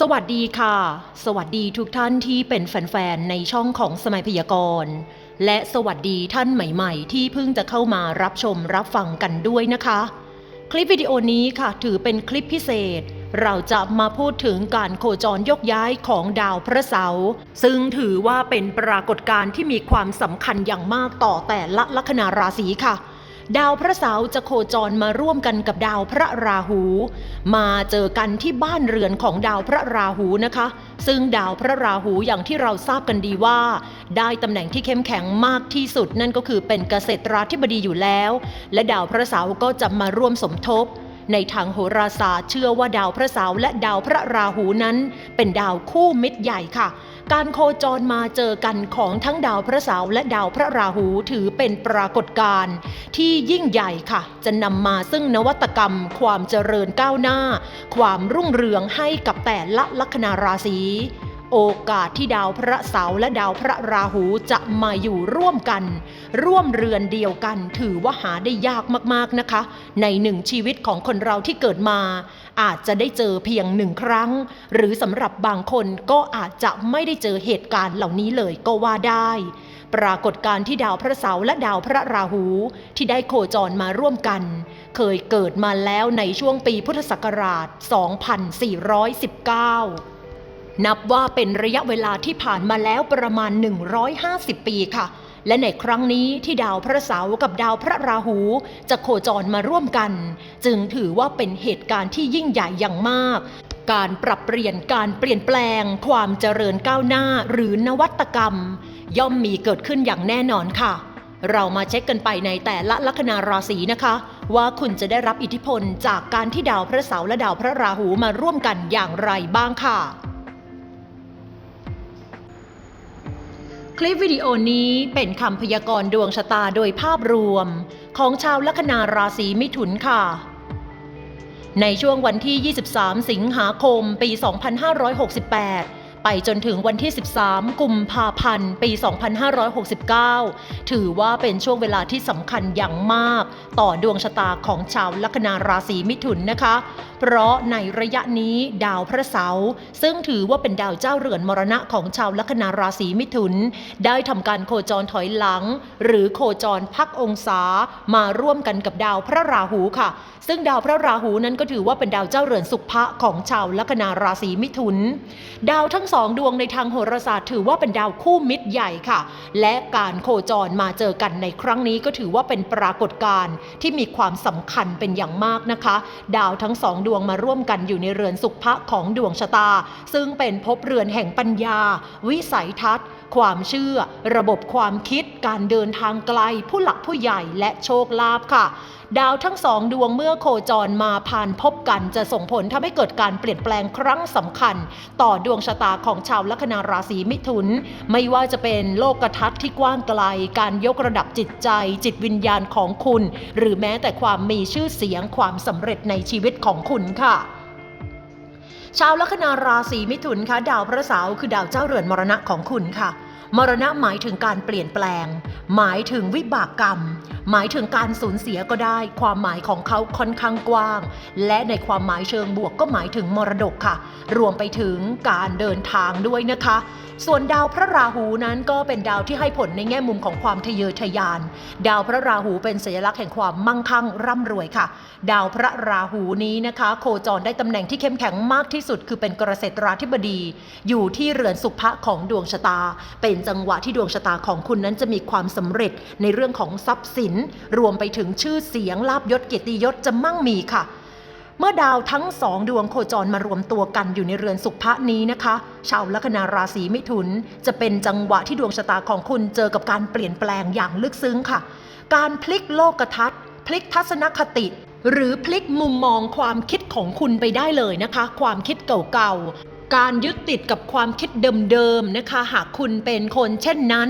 สวัสดีค่ะ สวัสดีทุกท่านที่เป็นแฟนๆ ในช่องของสมัยพยากรณ์ และสวัสดีท่านใหม่ๆ ที่เพิ่งจะเข้ามารับชมรับฟังกันด้วยนะคะ คลิปวิดีโอนี้ค่ะถือเป็นคลิปพิเศษ เราจะมาพูดถึงการโคจรยกย้ายของดาวพระเสาร์ซึ่งถือว่าเป็นปรากฏการณ์ที่มีความสำคัญอย่างมากต่อแต่ละลัคนาราศีค่ะ ดาวพระเสาร์จะโคจรมาร่วมกันกับดาวพระราหู มาเจอกันที่บ้านเรือนของดาวพระราหูนะคะ ซึ่งดาวพระราหูอย่างที่เราทราบกันดีว่า ได้ตำแหน่งที่เข้มแข็งมากที่สุดนั่นก็คือเป็นเกษตราธิบดีอยู่แล้ว และดาวพระเสาร์ก็จะมาร่วมสมทบ ในทางโหราศาสตร์เชื่อว่าดาวพระเสาร์และดาวพระราหูนั้น เป็นดาวคู่มิตรใหญ่ค่ะ การโคจรมาเจอกันของทั้งดาวพระเสาร์และดาวพระราหูถือเป็นปรากฏการณ์ที่ยิ่งใหญ่ค่ะ จะนำมาซึ่งนวัตกรรม ความเจริญก้าวหน้า ความรุ่งเรืองให้กับแต่ละลัคนาราศี โอกาสที่ดาวพระเสาร์และดาวพระราหูจะมาอยู่ร่วมกัน ร่วมเรือนเดียวกัน ถือว่าหาได้ยากมากๆนะคะ ในหนึ่งชีวิตของคนเราที่เกิดมา อาจจะได้เจอเพียงหนึ่งครั้ง หรือสำหรับบางคนก็อาจจะไม่ได้เจอเหตุการณ์เหล่านี้เลยก็ว่าได้ ปรากฏการที่ดาวพระเสาร์และดาวพระราหูที่ได้โคจรมาร่วมกัน เคยเกิดมาแล้วในช่วงปีพุทธศักราช 2419 นับว่าเป็นระยะเวลาที่ผ่านมาแล้วประมาณ 150 ปีค่ะ และในครั้งนี้ที่ดาวพระเสาร์กับดาวพระราหู จะโคจรมาร่วมกัน จึงถือว่าเป็นเหตุการณ์ที่ยิ่งใหญ่อย่างมาก การปรับเปลี่ยนการเปลี่ยนแปลง ความเจริญก้าวหน้าหรือนวัตกรรม ย่อมมีเกิดขึ้นอย่างแน่นอนค่ะ เรามาเช็คกันไปในแต่ละลัคนาราศีนะคะ ว่าคุณจะได้รับอิทธิพลจากการที่ดาวพระเสาร์และดาวพระราหูมาร่วมกันอย่างไรบ้างค่ะ คลิปวิดีโอนี้เป็นคำพยากรณ์ดวงชะตาโดยภาพรวม ของชาวลัคนาราศีมิถุนค่ะ ในช่วงวันที่ 23 สิงหาคม ปี 2568 ไปจนถึงวันที่ 13 กุมภาพันธ์ ปี 2569 ถือว่าเป็นช่วงเวลาที่สำคัญอย่างมาก ต่อดวงชะตาของชาวลัคนาราศีมิถุนนะคะ เพราะในระยะนี้ดาวพระเสาร์ซึ่งถือว่าเป็นดาวเจ้าเรือนมรณะของชาวลัคนาราศีมิถุน ได้ทำการโคจรถอยหลัง หรือโคจรพักองศามาร่วมกันกับดาวพระราหูค่ะ ซึ่งดาวพระราหูนั้นก็ถือว่าเป็นดาวเจ้าเรือนสุภะของชาวลัคนาราศีมิถุน ดาวทั้งสององดวงในทางโหราศาสตร์ถือว่าเป็นดาวคู่มิตรใหญ่ค่ะ และการโคจรมาเจอกันในครั้งนี้ก็ถือว่าเป็นปรากฏการณ์ที่มีความสำคัญเป็นอย่างมากนะคะ ดาวทั้งสองดวงมาร่วมกันอยู่ในเรือนสุภะของดวงชะตา ซึ่งเป็นภพเรือนแห่งปัญญา วิสัยทัศน์ ความเชื่อ ระบบความคิด การเดินทางไกล ผู้หลักผู้ใหญ่และโชคลาภค่ะ ดาวทั้งสองดวงเมื่อโคจรมาผ่านพบกัน จะส่งผลทำให้เกิดการเปลี่ยนแปลงครั้งสำคัญ ต่อดวงชะตาของชาวลัคนาราศีมิถุน ไม่ว่าจะเป็นโลกทัศน์ที่กว้างไกล การยกระดับจิตใจ จิตวิญญาณของคุณ หรือแม้แต่ความมีชื่อเสียงความสำเร็จในชีวิตของคุณค่ะ ชาวลัคนาราศีมิถุนคะดาวพระเสาร์คือดาวเจ้าเรือนมรณะของคุณค่ะ มรณะหมายถึงการเปลี่ยนแปลง หมายถึงวิบากกรรม หมายถึงการสูญเสียก็ได้ ความหมายของเขาค่อนข้างกว้าง และในความหมายเชิงบวกก็หมายถึงมรดกค่ะ รวมไปถึงการเดินทางด้วยนะคะ ส่วนดาวพระราหูนั้นก็เป็นดาวที่ให้ผลในแง่มุมของความทะเยอทะยาน ดาวพระราหูเป็นสัญลักษณ์แห่งความมั่งคั่งร่ำรวยค่ะ ดาวพระราหูนี้นะคะ โคจรได้ตำแหน่งที่เข้มแข็งมากที่สุด คือเป็นกเกษตราธิบดี อยู่ที่เรือนสุภะของดวงชะตา เป็นจังหวะที่ดวงชะตาของคุณนั้นจะมีความสำเร็จในเรื่องของทรัพย์สินรวมไปถึงชื่อเสียงลาบยศเกียรติยศจะมั่งมีค่ะ เมื่อดาวทั้งสองดวงโคจรมารวมตัวกันอยู่ในเรือนสุภะนี้นะคะ ชาวลัคนาราศีมิถุน จะเป็นจังหวะที่ดวงชะตาของคุณเจอกับการเปลี่ยนแปลงอย่างลึกซึ้งค่ะ การพลิกโลกทัศน์ พลิกทัศนคติหรือพลิกมุมมองความคิดของคุณไปได้เลยนะคะ ความคิดเก่าๆ การยึดติดกับความคิดเดิมๆนะคะ หากคุณเป็นคนเช่นนั้น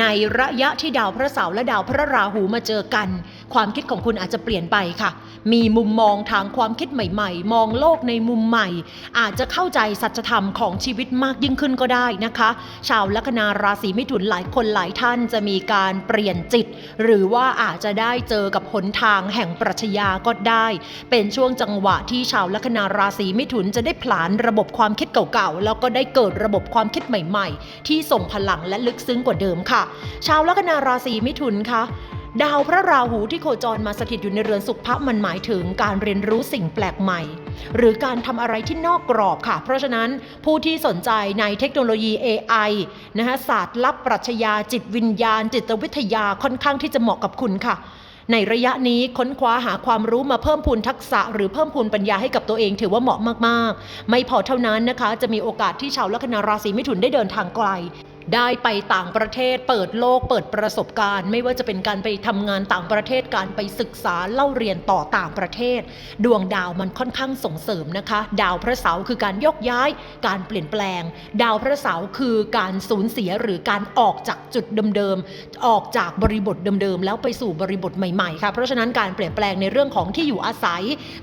ในระยะที่ดาวพระเสาร์และดาวพระราหูมาเจอกัน ความคิดของคุณอาจจะเปลี่ยนไปค่ะ มีมุมมองทางความคิดใหม่ ๆ มองโลกในมุมใหม่ อาจจะเข้าใจสัจธรรมของชีวิตมากยิ่งขึ้นก็ได้นะคะ ชาวลัคนาราศีมิถุนหลายคนหลายท่านจะมีการเปลี่ยนจิต หรือว่าอาจจะได้เจอกับหนทางแห่งปรัชญาก็ได้ เป็นช่วงจังหวะที่ชาวลัคนาราศีมิถุนจะได้ผลานระบบความคิดเก่าๆแล้วก็ได้เกิดระบบความคิดใหม่ ๆ ที่ส่งพลังและลึกซึ้งกว่าเดิมค่ะ ชาวลัคนาราศีมิถุนคะ ดาวพระราหูที่โคจรมาสถิตอยู่ในเรือนสุขภะมันหมายถึงการเรียนรู้สิ่งแปลกใหม่ หรือการทำอะไรที่นอกกรอบค่ะ เพราะฉะนั้นผู้ที่สนใจในเทคโนโลยี AI นะคะศาสตร์ลับปรัชญาจิตวิญญาณ จิตวิทยาค่อนข้างที่จะเหมาะกับคุณค่ะในระยะนี้ค้นคว้าหาความรู้มาเพิ่มพูนทักษะ หรือเพิ่มพูนปัญญาให้กับตัวเองถือว่าเหมาะมาก ๆ ไม่พอเท่านั้นนะคะ จะมีโอกาสที่ชาวลัคนาราศีมิถุนได้เดินทางไกล ได้ไปต่างประเทศเปิดโลกเปิดประสบการณ์ ไม่ว่าจะเป็นการไปทำงานต่างประเทศการไปศึกษาเล่าเรียนต่อต่างประเทศ ดวงดาวมันค่อนข้างส่งเสริมนะคะ ดาวพระเสาร์คือการยกย้าย การเปลี่ยนแปลง ดาวพระเสาร์คือการสูญเสียหรือการออกจากจุดเดิมๆออกจากบริบทเดิมๆแล้วไปสู่บริบทใหม่ๆค่ะเพราะฉะนั้นการเปลี่ยนแปลงในเรื่องของที่อยู่อาศัย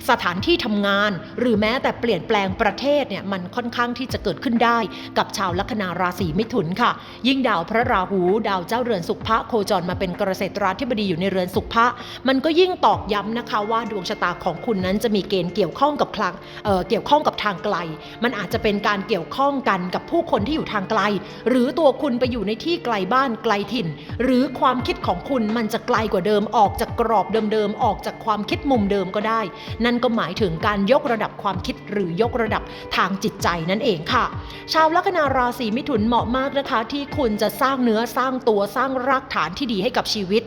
สถานที่ทำงาน หรือแม้แต่เปลี่ยนแปลงประเทศเนี่ยมันค่อนข้างที่จะเกิดขึ้นได้ กับชาวลัคนาราศีมิถุนค่ะยิ่งดาวพระราหู ดาวเจ้าเรือนสุขภะโคจรมาเป็นเกษตราธิบดีอยู่ในเรือนสุขภะมันก็ยิ่งตอกย้ำนะคะว่าดวงชะตาของคุณนั้นจะมีเกณฑ์เกี่ยวข้องกับคลังเเกี่ยวข้องกับทางไกล มันอาจจะเป็นการเกี่ยวข้องกันกับผู้คนที่อยู่ทางไกล หรือตัวคุณไปอยู่ในที่ไกลบ้านไกลถิ่น หรือความคิดของคุณมันจะไกลกว่าเดิมออกจากกรอบเดิมๆออกจากความคิดมุมเดิมก็ได้ นั่นก็หมายถึงการยกระดับความคิดหรือยกระดับทางจิตใจนั่นเองค่ะ ชาวลัคนาราศีมิถุนเหมาะมากนะคะที่คุณจะสร้างเนื้อสร้างตัวสร้างรากฐานที่ดีให้กับชีวิต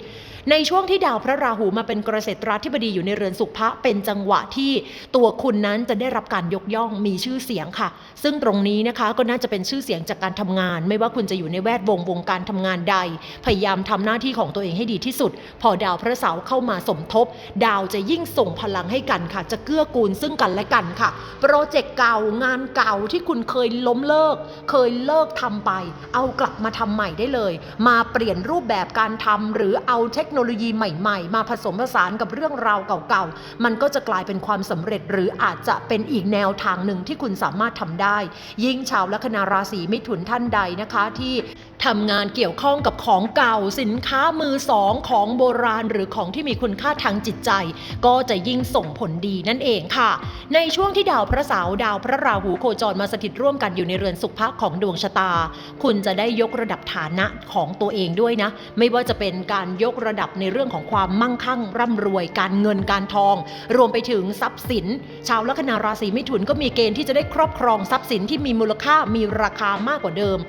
ในช่วงที่ดาวพระราหูมาเป็นเกษตราธิบดีอยู่ในเรือนสุภะเป็นจังหวะที่ตัวคุณนั้นจะได้รับการยกย่องมีชื่อเสียงค่ะ ซึ่งตรงนี้นะคะก็น่าจะเป็นชื่อเสียงจากการทำงาน ไม่ว่าคุณจะอยู่ในแวดวงวงการทำงานใด พยายามทำหน้าที่ของตัวเองให้ดีที่สุด พอดาวพระเสาร์เข้ามาสมทบ ดาวจะยิ่งส่งพลังให้กันค่ะ จะเกื้อกูลซึ่งกันและกันค่ะ โปรเจกต์เก่างานเก่าที่คุณเคยล้มเลิก เคยเลิกทำไป เอากลับมาทำใหม่ได้เลย มาเปลี่ยนรูปแบบการทำหรือเอาเทคโนโนโลยีใหม่ๆ มาผสมผสานกับเรื่องราวเก่าๆ มันก็จะกลายเป็นความสำเร็จ หรืออาจจะเป็นอีกแนวทางหนึ่งที่คุณสามารถทำได้ ยิ่งชาวลัคนาราศีมิถุนท่านใดนะคะที่ทำงานเกี่ยวข้องกับของเก่าสินค้ามือสองของโบราณ หรือของที่มีคุณค่าทางจิตใจ ก็จะยิ่งส่งผลดีนั่นเองค่ะ ในช่วงที่ดาวพระเสาร์ดาวพระราหูโคจรมาสถิตร่วมกันอยู่ในเรือนสุขภาพของดวงชะตา คุณจะได้ยกระดับฐานะของตัวเองด้วยนะ ไม่ว่าจะเป็นการยกระดับในเรื่องของความมั่งคั่ง ร่ำรวย การเงินการทอง รวมไปถึงทรัพย์สิน ชาวลัคนาราศีมิถุนก็มีเกณฑ์ที่จะได้ครอบครองทรัพย์สินที่มีมูลค่ามีราคามากกว่าเดิม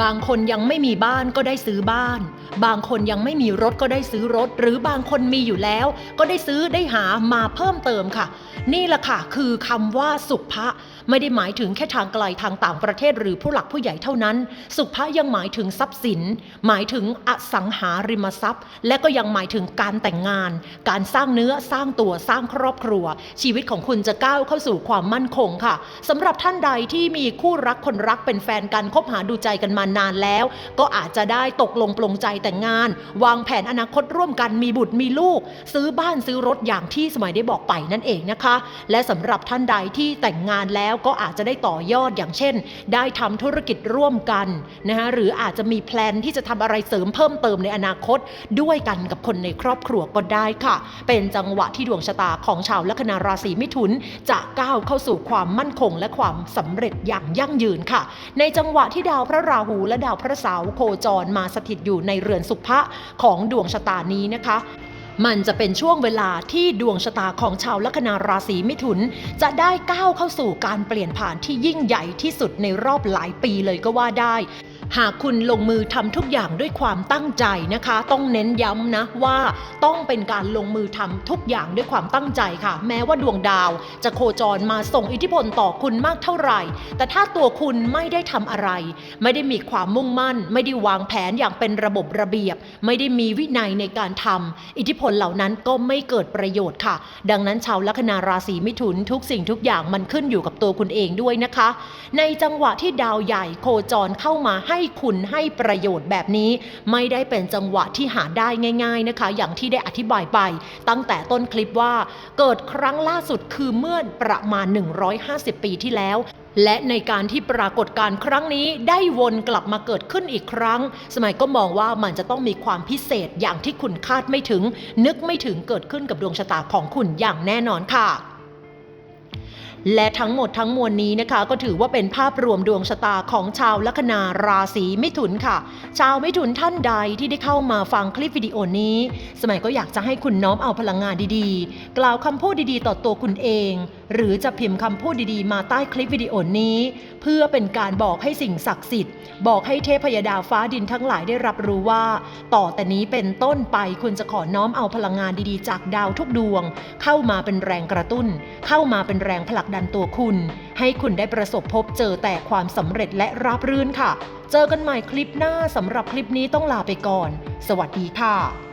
บางคนยังไม่มีบ้านก็ได้ซื้อบ้าน บางคนยังไม่มีรถก็ได้ซื้อรถ หรือบางคนมีอยู่แล้ว ก็ได้ซื้อได้หามาเพิ่มเติมค่ะ นี่แหละค่ะคือคำว่าสุภะไม่ได้หมายถึงแค่ทางไกลทางต่างประเทศหรือผู้หลักผู้ใหญ่เท่านั้น สุภะยังหมายถึงทรัพย์สิน หมายถึงอสังหาริมทรัพย์ และก็ยังหมายถึงการแต่งงาน การสร้างเนื้อสร้างตัวสร้างครอบครัว ชีวิตของคุณจะก้าวเข้าสู่ความมั่นคงค่ะสำหรับท่านใดที่มีคู่รักคนรักเป็นแฟนกันคบหาดูใจกันมานานแล้ว ก็อาจจะได้ตกลงปลงใจแต่งงาน วางแผนอนาคตร่วมกันมีบุตรมีลูก ซื้อบ้านซื้อรถอย่างที่สมัยได้บอกไปนั่นเองนะคะ และสำหรับท่านใดที่แต่งงานแล้วก็อาจจะได้ต่อยอดอย่างเช่น ได้ทำธุรกิจร่วมกันนะคะหรืออาจจะมีแพลนที่จะทำอะไรเสริมเพิ่มเติมในอนาคต ด้วยกันกับคนในครอบครัวก็ได้ค่ะ เป็นจังหวะที่ดวงชะตาของชาวลัคนาราศีมิถุน จะก้าวเข้าสู่ความมั่นคงและความสำเร็จอย่างยั่งยืนค่ะ ในจังหวะที่ดาวพระราหูและดาวพระเสาร์โคจรมาสถิตอยู่ในเรือนสุภะของดวงชะตานี้นะคะมันจะเป็นช่วงเวลาที่ดวงชะตาของชาวลัคนาราศีมิถุน จะได้ก้าวเข้าสู่การเปลี่ยนผ่านที่ยิ่งใหญ่ที่สุดในรอบหลายปีเลยก็ว่าได้ หากคุณลงมือทำทุกอย่างด้วยความตั้งใจนะคะ ต้องเน้นย้ำนะว่าต้องเป็นการลงมือทำทุกอย่างด้วยความตั้งใจค่ะ แม้ว่าดวงดาว จะโคจรมาส่งอิทธิพลต่อคุณมากเท่าไหร่ แต่ถ้าตัวคุณไม่ได้ทำอะไร ไม่ได้มีความมุ่งมั่น ไม่ได้วางแผนอย่างเป็นระบบระเบียบ ไม่ได้มีวินัยในการทำอิทธิพลเหล่านั้นก็ไม่เกิดประโยชน์ค่ะ ดังนั้นชาวลัคนาราศีมิถุนทุกสิ่งทุกอย่างมันขึ้นอยู่กับตัวคุณเองด้วยนะคะ ในจังหวะที่ดาวใหญ่โคจรเข้ามาให้คุณให้ประโยชน์แบบนี้ ไม่ได้เป็นจังหวะที่หาได้ง่าย ๆนะคะ อย่างที่ได้อธิบายไป ตั้งแต่ต้นคลิปว่า เกิดครั้งล่าสุดคือเมื่อประมาณ 150 ปีที่แล้วและในการที่ปรากฏการครั้งนี้ได้วนกลับมาเกิดขึ้นอีกครั้ง สมัยก็มองว่ามันจะต้องมีความพิเศษอย่างที่คุณคาดไม่ถึง นึกไม่ถึงเกิดขึ้นกับดวงชะตาของคุณอย่างแน่นอนค่ะ และทั้งหมดทั้งมวลนี้นะคะ ก็ถือว่าเป็นภาพรวมดวงชะตาของชาวลัคนาราศีมิถุนค่ะ ชาวมิถุนท่านใดที่ได้เข้ามาฟังคลิปวิดีโอนี้ สมัยก็อยากจะให้คุณน้อมเอาพลังงานดีๆ กล่าวคำพูดดีๆ ต่อตัวคุณเอง หรือจะพิมพ์คำพูดดีๆ มาใต้คลิปวิดีโอนี้ เพื่อเป็นการบอกให้สิ่งศักดิ์สิทธิ์ บอกให้เทพยดาฟ้าดินทั้งหลายได้รับรู้ว่า ต่อแต่นี้เป็นต้นไปคุณจะขอน้อมเอาพลังงานดีๆ จากดาวทุกดวง เข้ามาเป็นแรงกระตุ้น เข้ามาเป็นแรงผลักดันตัวคุณ ให้คุณได้ประสบพบเจอแต่ความสำเร็จและราบรื่นค่ะ เจอกันใหม่คลิปหน้าสำหรับคลิปนี้ต้องลาไปก่อน สวัสดีค่ะ